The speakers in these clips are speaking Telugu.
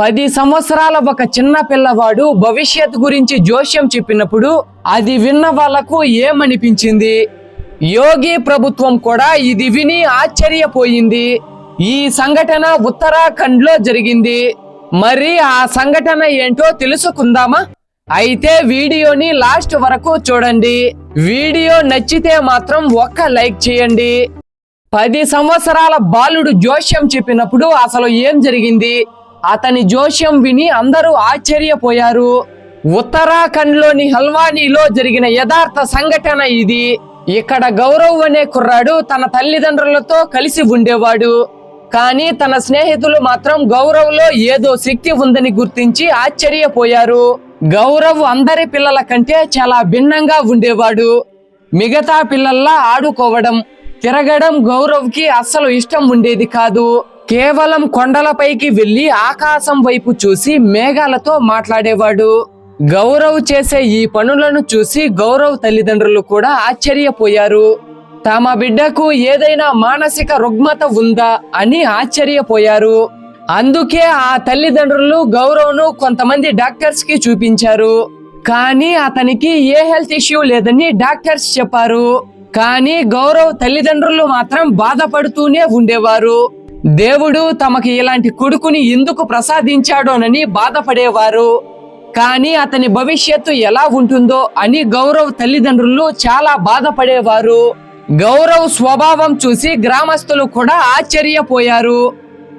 పది సంవత్సరాల ఒక చిన్న పిల్లవాడు భవిష్యత్ గురించి జోష్యం చెప్పినప్పుడు అది విన్న వాళ్ళకు ఏమనిపించింది? యోగి ప్రభుత్వం కూడా ఇది విని ఆశ్చర్యపోయింది. ఈ సంఘటన ఉత్తరాఖండ్లో జరిగింది. మరి ఆ సంఘటన ఏంటో తెలుసుకుందామా? అయితే వీడియోని లాస్ట్ వరకు చూడండి. వీడియో నచ్చితే మాత్రం ఒక్క లైక్ చేయండి. పది సంవత్సరాల బాలుడు జోష్యం చెప్పినప్పుడు అసలు ఏం జరిగింది? అతని జోష్యం విని అందరూ ఆశ్చర్యపోయారు. ఉత్తరాఖండ్లోని హల్వానీలో జరిగిన యథార్థ సంఘటన ఇది. ఇక్కడ గౌరవ్ అనే కుర్రాడు తన తల్లిదండ్రులతో కలిసి ఉండేవాడు. కానీ తన స్నేహితులు మాత్రం గౌరవ్లో ఏదో శక్తి ఉందని గుర్తించి ఆశ్చర్యపోయారు. గౌరవ్ అందరి పిల్లల కంటే చాలా భిన్నంగా ఉండేవాడు. మిగతా పిల్లల్లా ఆడుకోవడం తిరగడం గౌరవ్కి అస్సలు ఇష్టం ఉండేది కాదు. కేవలం కొండలపైకి వెళ్ళి ఆకాశం వైపు చూసి మేఘాలతో మాట్లాడేవాడు. గౌరవ్ చేసే ఈ పనులను చూసి గౌరవ్ తల్లిదండ్రులు కూడా ఆశ్చర్యపోయారు. తమ బిడ్డకు ఏదైనా మానసిక రుగ్మత ఉందా అని ఆశ్చర్యపోయారు. అందుకే ఆ తల్లిదండ్రులు గౌరవ్ను కొంతమంది డాక్టర్స్కి చూపించారు. కానీ అతనికి ఏ హెల్త్ ఇష్యూ లేదని డాక్టర్స్ చెప్పారు. కానీ గౌరవ్ తల్లిదండ్రులు మాత్రం బాధపడుతూనే ఉండేవారు. దేవుడు తమకి ఇలాంటి కొడుకుని ఎందుకు ప్రసాదించాడోనని బాధపడేవారు. కానీ అతని భవిష్యత్తు ఎలా ఉంటుందో అని గౌరవ్ తల్లిదండ్రులు చాలా బాధపడేవారు. గౌరవ్ స్వభావం చూసి గ్రామస్తులు కూడా ఆశ్చర్యపోయారు.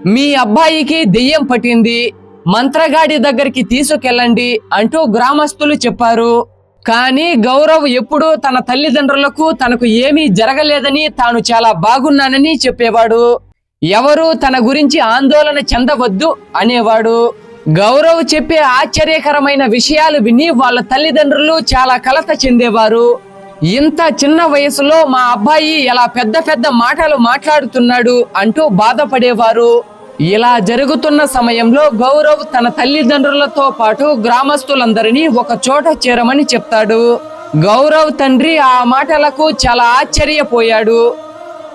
మీ అబ్బాయికి దెయ్యం పట్టింది. మంత్రగాడి దగ్గరికి తీసుకెళ్ళండి అంటూ గ్రామస్తులు చెప్పారు. కానీ గౌరవ్ ఎప్పుడూ తన తల్లిదండ్రులకు తనకు ఏమీ జరగలేదని తాను చాలా బాగున్నానని చెప్పేవాడు. ఎవరు తన గురించి ఆందోళన చెందవద్దు అనేవాడు. గౌరవ్ చెప్పే ఆశ్చర్యకరమైన విషయాలు విని వాళ్ళ తల్లిదండ్రులు చాలా కలత చెందేవారు. ఇంత చిన్న వయసులో మా అబ్బాయి ఎలా పెద్ద పెద్ద మాటలు మాట్లాడుతున్నాడు అంటూ బాధపడేవారు. ఇలా జరుగుతున్న సమయంలో గౌరవ్ తన తల్లిదండ్రులతో పాటు గ్రామస్తులందరినీ ఒక చోట చేరమని చెప్తాడు. గౌరవ్ తండ్రి ఆ మాటలకు చాలా ఆశ్చర్యపోయాడు.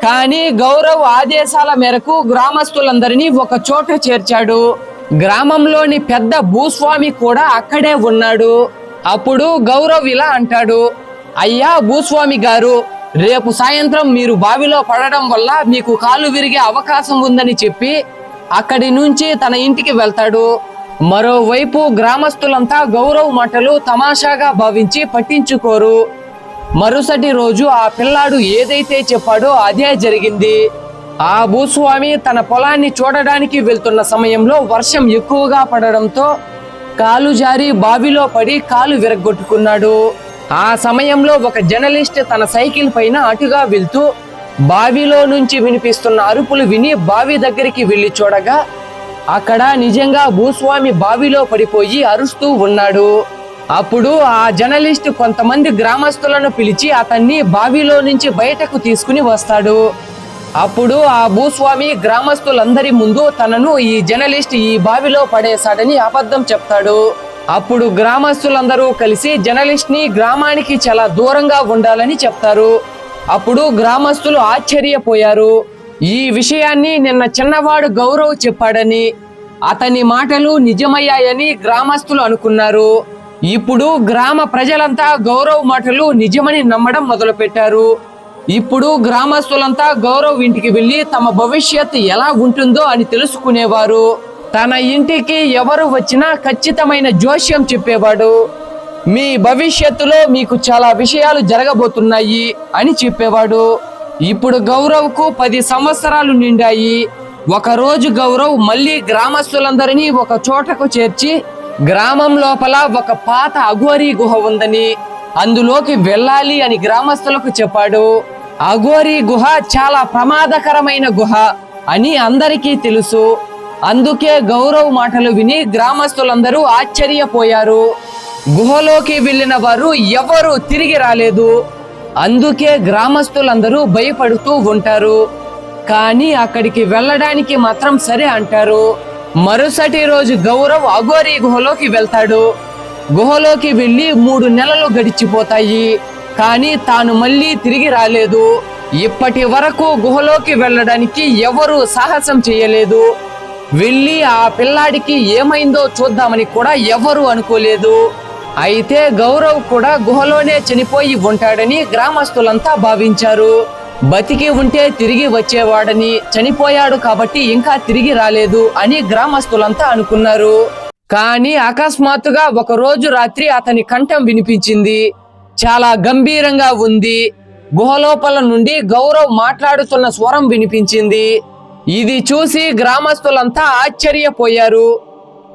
కానీ గౌరవ్ ఆదేశాల మేరకు గ్రామస్తులందరినీ ఒక చోట చేర్చాడు. గ్రామంలోని పెద్ద భూస్వామి కూడా అక్కడే ఉన్నాడు. అప్పుడు గౌరవ్ ఇలా అంటాడు అయ్యా భూస్వామి గారు రేపు సాయంత్రం మీరు బావిలో పడడం వల్ల మీకు కాలు విరిగే అవకాశం ఉందని చెప్పి అక్కడి నుంచి తన ఇంటికి వెళ్తాడు. మరోవైపు గ్రామస్తులంతా గౌరవ్ మాటలు తమాషాగా భావించి పట్టించుకోరు. మరుసటి రోజు ఆ పిల్లాడు ఏదైతే చెప్పాడో అదే జరిగింది. ఆ భూస్వామి తన పొలాన్ని చూడడానికి వెళ్తున్న సమయంలో వర్షం ఎక్కువగా పడడంతో కాలు జారి బావిలో పడి కాలు విరగ్గొట్టుకున్నాడు. ఆ సమయంలో ఒక జర్నలిస్ట్ తన సైకిల్ పైన అటుగా వెళ్తూ బావిలో నుంచి వినిపిస్తున్న అరుపులు విని బావి దగ్గరికి వెళ్ళి చూడగా అక్కడ నిజంగా భూస్వామి బావిలో పడిపోయి అరుస్తూ ఉన్నాడు. అప్పుడు ఆ జర్నలిస్ట్ కొంతమంది గ్రామస్తులను పిలిచి అతన్ని బావిలో నుంచి బయటకు తీసుకుని వస్తాడు. అప్పుడు ఆ భూస్వామి గ్రామస్తులందరి ముందు తనను ఈ జర్నలిస్ట్ ఈ బావిలో పడేశాడని అబద్ధం చెప్తాడు. అప్పుడు గ్రామస్తులందరూ కలిసి జర్నలిస్ట్ని గ్రామానికి చాలా దూరంగా ఉండాలని చెప్తారు. అప్పుడు గ్రామస్తులు ఆశ్చర్యపోయారు. ఈ విషయాన్ని నిన్న చిన్నవాడు గౌరవ్ చెప్పాడని అతని మాటలు నిజమయ్యాయని గ్రామస్తులు అనుకున్నారు. ఇప్పుడు గ్రామ ప్రజలంతా గౌరవ్ మాటలు నిజమని నమ్మడం మొదలుపెట్టారు. ఇప్పుడు గ్రామస్తులంతా గౌరవ్ ఇంటికి వెళ్ళి తమ భవిష్యత్ ఎలా ఉంటుందో అని తెలుసుకునేవారు. తన ఇంటికి ఎవరు వచ్చినా ఖచ్చితమైన జోస్యం చెప్పేవాడు. మీ భవిష్యత్తులో మీకు చాలా విషయాలు జరగబోతున్నాయి అని చెప్పేవాడు. ఇప్పుడు గౌరవ్కు పది సంవత్సరాలు నిండాయి. ఒకరోజు గౌరవ్ మళ్ళీ గ్రామస్తులందరినీ ఒక చోటకు చేర్చి గ్రామం లోపల ఒక పాత అఘోరీ గుహ ఉందని అందులోకి వెళ్ళాలి అని గ్రామస్తులకు చెప్పాడు. అఘోరీ గుహ చాలా ప్రమాదకరమైన గుహ అని అందరికీ తెలుసు. అందుకే గౌరవ్ మాటలు విని గ్రామస్తులందరూ ఆశ్చర్యపోయారు. గుహలోకి వెళ్ళిన వారు ఎవరు తిరిగి రాలేదు. అందుకే గ్రామస్తులందరూ భయపడుతూ ఉంటారు. కానీ అక్కడికి వెళ్ళడానికి మాత్రం సరే అంటారు. మరుసటి రోజు గౌరవ్ అఘోరి గుహలోకి వెళ్తాడు. గుహలోకి వెళ్ళి మూడు నెలలు గడిచిపోతాయి. కానీ తాను మళ్ళీ తిరిగి రాలేదు. ఇప్పటి వరకు గుహలోకి వెళ్ళడానికి ఎవరు సాహసం చేయలేదు. వెళ్ళి ఆ పిల్లాడికి ఏమైందో చూద్దామని కూడా ఎవరు అనుకోలేదు. అయితే గౌరవ్ కూడా గుహలోనే చనిపోయి ఉంటాడని గ్రామస్తులంతా భావించారు. బతికి ఉంటే తిరిగి వచ్చేవాడని చనిపోయాడు కాబట్టి ఇంకా తిరిగి రాలేదు అని గ్రామస్తులంతా అనుకున్నారు. కానీ అకస్మాత్తుగా ఒక రోజు రాత్రి అతని కంఠం వినిపించింది. చాలా గంభీరంగా ఉంది. గుహలోపల నుండి గౌరవ్ మాట్లాడుతున్న స్వరం వినిపించింది. ఇది చూసి గ్రామస్తులంతా ఆశ్చర్యపోయారు.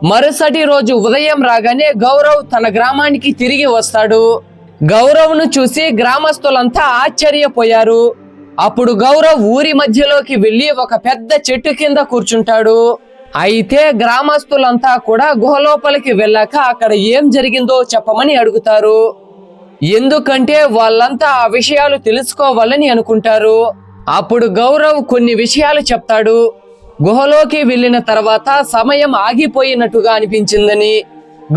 మరుసటి రోజు ఉదయం రాగానే గౌరవ్ తన గ్రామానికి తిరిగి వస్తాడు. గౌరవ్ను చూసి గ్రామస్తులంతా ఆశ్చర్యపోయారు. అప్పుడు గౌరవ్ ఊరి మధ్యలోకి వెళ్ళి ఒక పెద్ద చెట్టు కింద కూర్చుంటాడు. అయితే గ్రామస్తులంతా కూడా గుహలోపలికి వెళ్ళాక అక్కడ ఏం జరిగిందో చెప్పమని అడుగుతారు. ఎందుకంటే వాళ్ళంతా ఆ విషయాలు తెలుసుకోవాలని అనుకుంటారు. అప్పుడు గౌరవ్ కొన్ని విషయాలు చెప్తాడు. గుహలోకి వెళ్ళిన తర్వాత సమయం ఆగిపోయినట్టుగా అనిపించిందని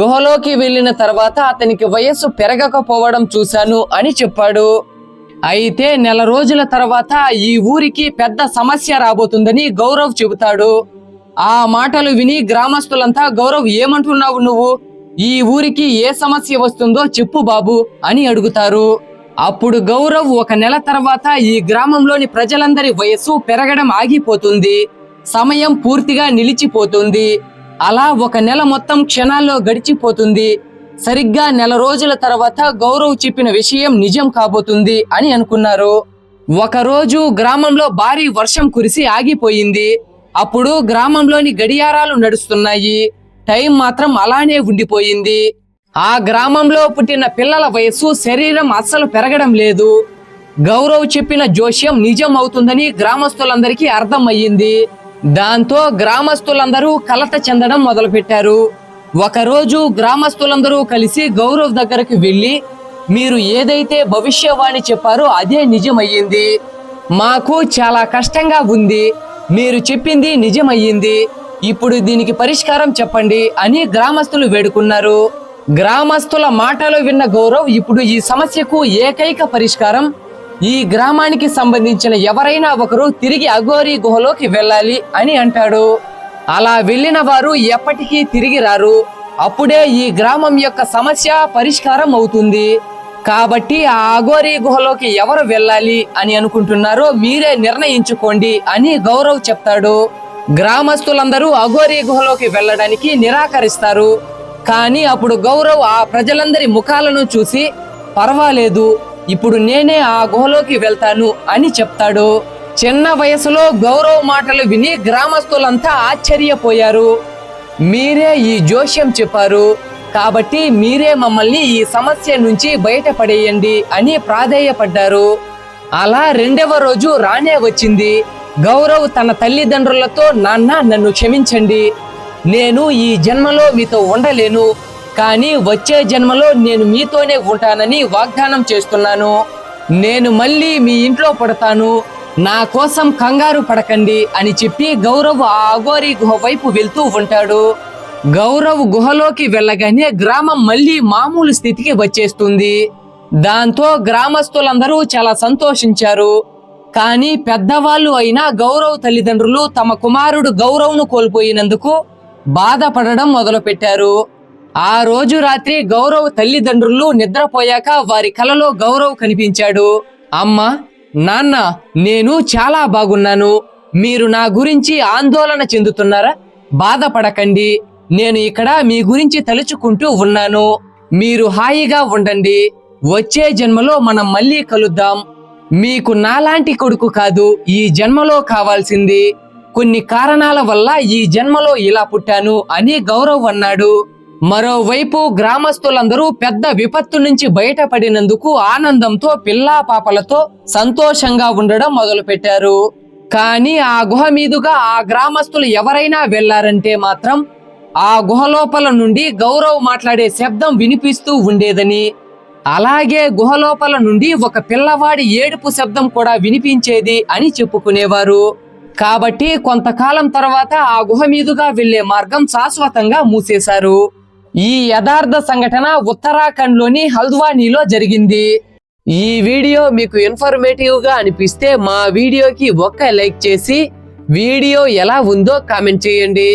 గుహలోకి వెళ్ళిన తర్వాత అతనికి వయస్సు పెరగకపోవడం చూశాను అని చెప్పాడు. అయితే నెల రోజుల తర్వాత ఈ ఊరికి పెద్ద సమస్య రాబోతుందని గౌరవ్ చెబుతాడు. ఆ మాటలు విని గ్రామస్తులంతా గౌరవ్ ఏమంటున్నావు నువ్వు? ఈ ఊరికి ఏ సమస్య వస్తుందో చెప్పు బాబు అని అడుగుతారు. అప్పుడు గౌరవ్ ఒక నెల తర్వాత ఈ గ్రామంలోని ప్రజలందరి వయస్సు పెరగడం ఆగిపోతుంది. సమయం పూర్తిగా నిలిచిపోతుంది. అలా ఒక నెల మొత్తం క్షణాల్లో గడిచిపోతుంది. సరిగ్గా నెల రోజుల తర్వాత గౌరవ్ చెప్పిన విషయం నిజం కాబోతుంది అని అనుకున్నారు. ఒకరోజు గ్రామంలో భారీ వర్షం కురిసి ఆగిపోయింది. అప్పుడు గ్రామంలోని గడియారాలు నడుస్తున్నాయి. టైం మాత్రం అలానే ఉండిపోయింది. ఆ గ్రామంలో పుట్టిన పిల్లల వయస్సు శరీరం అస్సలు పెరగడం లేదు. గౌరవ్ చెప్పిన జోష్యం నిజం అవుతుందని గ్రామస్తులందరికీ అర్థమయ్యింది. దాంతో గ్రామస్తులందరూ కలత చెందడం మొదలుపెట్టారు. ఒకరోజు గ్రామస్తులందరూ కలిసి గౌరవ్ దగ్గరకు వెళ్ళి మీరు ఏదైతే భవిష్యవాణి చెప్పారో అదే నిజమయ్యింది. మాకు చాలా కష్టంగా ఉంది. మీరు చెప్పింది నిజమయ్యింది. ఇప్పుడు దీనికి పరిష్కారం చెప్పండి అని గ్రామస్తులు వేడుకున్నారు. గ్రామస్తుల మాటలు విన్న గౌరవ్ ఇప్పుడు ఈ సమస్యకు ఏకైక పరిష్కారం ఈ గ్రామానికి సంబంధించిన ఎవరైనా ఒకరు తిరిగి అఘోరి గుహలోకి వెళ్ళాలి అని అంటాడు. అలా వెళ్ళిన వారు ఎప్పటికీ తిరిగి రారు. అప్పుడే ఈ గ్రామం యొక్క సమస్య పరిష్కారం అవుతుంది. కాబట్టి ఆ అఘోరి గుహలోకి ఎవరు వెళ్ళాలి అని అనుకుంటున్నారో మీరే నిర్ణయించుకోండి అని గౌరవ్ చెప్తాడు. గ్రామస్తులందరూ అఘోరి గుహలోకి వెళ్ళడానికి నిరాకరిస్తారు. కానీ అప్పుడు గౌరవ్ ఆ ప్రజలందరి ముఖాలను చూసి పర్వాలేదు ఇప్పుడు నేనే ఆ గుహలోకి వెళ్తాను అని చెప్తాడు. చిన్న వయసులో గౌరవ మాటలు విని గ్రామస్తులంతా ఆశ్చర్యపోయారు. మీరే ఈ జోష్యం చెప్పారు. కాబట్టి మీరే మమ్మల్ని ఈ సమస్య నుంచి బయటపడేయండి అని ప్రాధేయపడ్డారు. అలా రెండవ రోజు రానే వచ్చింది. గౌరవ్ తన తల్లిదండ్రులతో నాన్న నన్ను క్షమించండి. నేను ఈ జన్మలో మీతో ఉండలేను. కానీ వచ్చే జన్మలో నేను మీతోనే ఉంటానని వాగ్దానం చేస్తున్నాను. నేను మళ్ళీ మీ ఇంట్లో పడతాను. నా కోసం కంగారు పడకండి అని చెప్పి గౌరవ్ ఆ అఘోరి గుహ వైపు వెళ్తూ ఉంటాడు. గౌరవ్ గుహలోకి వెళ్ళగానే గ్రామం మళ్ళీ మామూలు స్థితికి వచ్చేస్తుంది. దాంతో గ్రామస్తులందరూ చాలా సంతోషించారు. కానీ పెద్దవాళ్ళు అయిన గౌరవ్ తల్లిదండ్రులు తమ కుమారుడు గౌరవ్ను కోల్పోయినందుకు బాధపడడం మొదలుపెట్టారు. ఆ రోజు రాత్రి గౌరవ్ తల్లిదండ్రులు నిద్రపోయాక వారి కలలో గౌరవ్ కనిపించాడు. అమ్మా నాన్న నేను చాలా బాగున్నాను. మీరు నా గురించి ఆందోళన చెందుతున్నారా? బాధపడకండి. నేను ఇక్కడ మీ గురించి తలుచుకుంటూ ఉన్నాను. మీరు హాయిగా ఉండండి. వచ్చే జన్మలో మనం మళ్ళీ కలుద్దాం. మీకు నాలాంటి కొడుకు కాదు ఈ జన్మలో కావాల్సింది. కొన్ని కారణాల వల్ల ఈ జన్మలో ఇలా పుట్టాను అని గౌరవ్ అన్నాడు. మరోవైపు గ్రామస్తులందరూ పెద్ద విపత్తు నుంచి బయటపడినందుకు ఆనందంతో పిల్లా పాపలతో సంతోషంగా ఉండడం మొదలుపెట్టారు. కానీ ఆ గుహ మీదుగా ఆ గ్రామస్తులు ఎవరైనా వెళ్ళారంటే మాత్రం ఆ గుహ లోపల నుండి గౌరవ్ మాట్లాడే శబ్దం వినిపిస్తూ ఉండేదని. అలాగే గుహలోపల నుండి ఒక పిల్లవాడి ఏడుపు శబ్దం కూడా వినిపించేది అని చెప్పుకునేవారు. కాబట్టి కొంతకాలం తర్వాత ఆ గుహ మీదుగా వెళ్ళే మార్గం శాశ్వతంగా మూసేశారు. ఈ యథార్థ సంఘటన ఉత్తరాఖండ్లోని హల్ద్వానీలో జరిగింది. ఈ వీడియో మీకు ఇన్ఫర్మేటివ్గా అనిపిస్తే మా వీడియోకి ఒక్క లైక్ చేసి వీడియో ఎలా ఉందో కామెంట్ చేయండి.